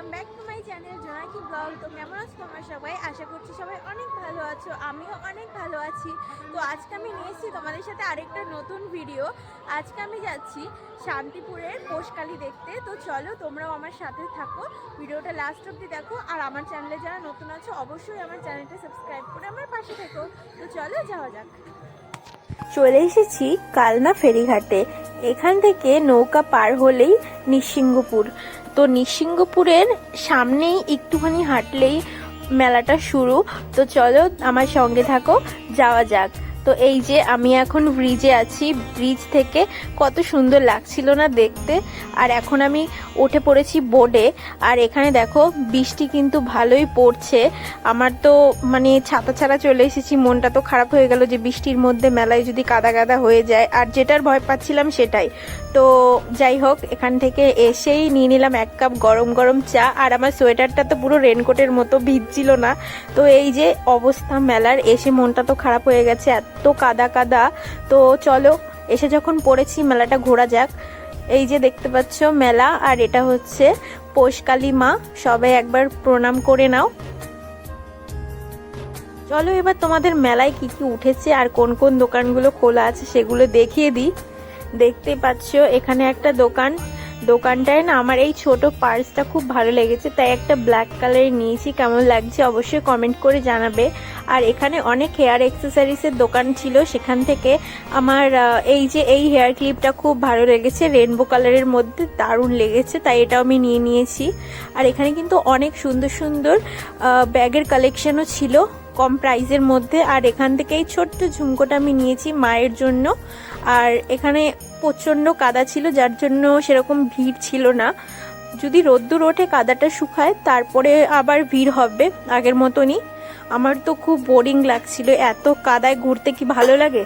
Welcome back to my channel Jonaki blog. তো কেমন আছো তোমরা সবাই? আশা করছি সবাই অনেক ভালো আছো, আমিও অনেক ভালো আছি। তো আজকে আমি নিয়ে এসেছি তোমাদের সাথে আরেকটা নতুন ভিডিও আজকে আমি যাচ্ছি শান্তিপুরের পোষকালি দেখতে। তো চলো তোমরাও আমার সাথে থাকো। ভিডিওটা লাস্ট অব্দি দেখো। আর আমার চ্যানেলে যারা নতুন আছো, অবশ্যই আমার চ্যানেলটা সাবস্ক্রাইব করে আমার পাশে থেকো। তো চলো যাওয়া যাক। চলে এসেছি কালনা ফেরিঘাটে। এখান থেকে নৌকা পার হলেই নিসিংহপুর। তো নিসিংহপুরের সামনেই একটুখানি হাঁটলেই মেলাটা শুরু। তো চলো আমার সঙ্গে থাকো, যাওয়া যাক। তো এই যে আমি এখন ব্রিজে আছি। ব্রিজ থেকে কত সুন্দর লাগছিল না দেখতে। আর এখন আমি উঠে পড়েছি বোর্ডে আর এখানে দেখো, বৃষ্টি কিন্তু ভালোই পড়ছে। আমার তো মানে ছাতা ছাড়া চলে এসেছি, মনটা তো খারাপ হয়ে গেল যে বৃষ্টির মধ্যে মেলায় যদি কাদা কাদা হয়ে যায়। আর যেটার ভয় পাচ্ছিলাম সেটাই। তো যাই হোক, এখান থেকে এসেই নিয়ে নিলাম এক কাপ গরম গরম চা। আর আমার সোয়েটারটা তো পুরো রেনকোটের মতো ভিজছিল না। তো এই যে অবস্থা মেলার, এসে মনটা তো খারাপ হয়ে গেছে, এত কাদা কাদা। তো চলো, এসে যখন পড়েছি, মেলাটা ঘোরা যাক। এই যে দেখতে পাচ্ছ মেলা, আর এটা হচ্ছে পোষকালী মা। সবাই একবার প্রণাম করে নাও। চলো এবার তোমাদের মেলায় কি কি উঠেছে, আর কোন কোন দোকানগুলো খোলা আছে, সেগুলো দেখিয়ে দিই। দেখতে পাচ্ছ এখানে একটা দোকান। দোকানটায় না আমার এই ছোট পার্সটা খুব ভালো লেগেছে, তাই একটা ব্ল্যাক কালারের নিয়েছি, কেমন লাগছে অবশ্যই কমেন্ট করে জানাবে। আর এখানে অনেক হেয়ার এক্সেসরিজের দোকান ছিল, সেখান থেকে আমার এই যে এই হেয়ার ক্লিপটা খুব ভালো লেগেছে রেনবো কালারের মধ্যে দারুণ লেগেছে, তাই এটাও আমি নিয়ে নিয়েছি। আর এখানে কিন্তু অনেক সুন্দর সুন্দর ব্যাগের কালেকশনও ছিল কম প্রাইসের মধ্যে। আর এখান থেকে এই ছোট্ট ঝুমকোটা আমি নিয়েছি মায়ের জন্য। আর এখানে প্রচণ্ড কাদা ছিল, যার জন্য সেরকম ভিড় ছিল না। যদি রোদ্দুর ওঠে, কাদাটা শুকায়, তারপরে আবার ভিড় হবে আগের মতনই। আমার তো খুব বোরিং লাগছিল, এত কাদায় ঘুরতে কি ভালো লাগে?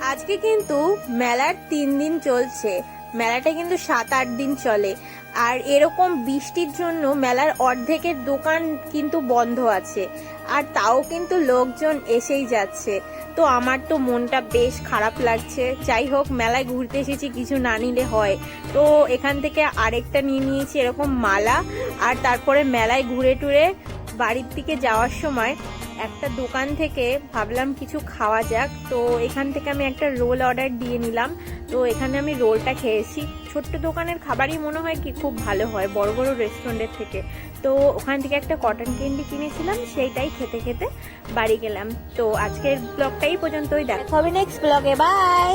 আজকে কিন্তু মেলার তিন দিন চলছে। মেলাটা কিন্তু সাত আট দিন চলে। আর এরকম বৃষ্টির জন্য মেলার অর্ধেকের দোকান কিন্তু বন্ধ আছে। আর তাও কিন্তু লোকজন এসেই যাচ্ছে। তো আমার তো মনটা বেশ খারাপ লাগছে। যাই হোক, মেলায় ঘুরতে এসেছি, কিছু না নিলে হয়। তো এখান থেকে আরেকটা নিয়ে নিয়েছি এরকম মালা। আর তারপরে মেলায় ঘুরে টুরে বাড়ির দিকে যাওয়ার সময় একটা দোকান থেকে ভাবলাম কিছু খাওয়া যাক। তো এখান থেকে আমি একটা রোল অর্ডার দিয়ে নিলাম। তো এখানে আমি রোলটা খেয়েছি। ছোট্ট দোকানের খাবারই মনে হয় কি খুব ভালো হয়, বড় বড় রেস্টুরেন্টের থেকে। তো ওখান থেকে একটা কটন ক্যান্ডি কিনেছিলাম, সেইটাই খেতে খেতে বাড়ি গেলাম। তো আজকের ব্লগটাই পর্যন্তই, দেখা হবে নেক্সট ব্লগে বাই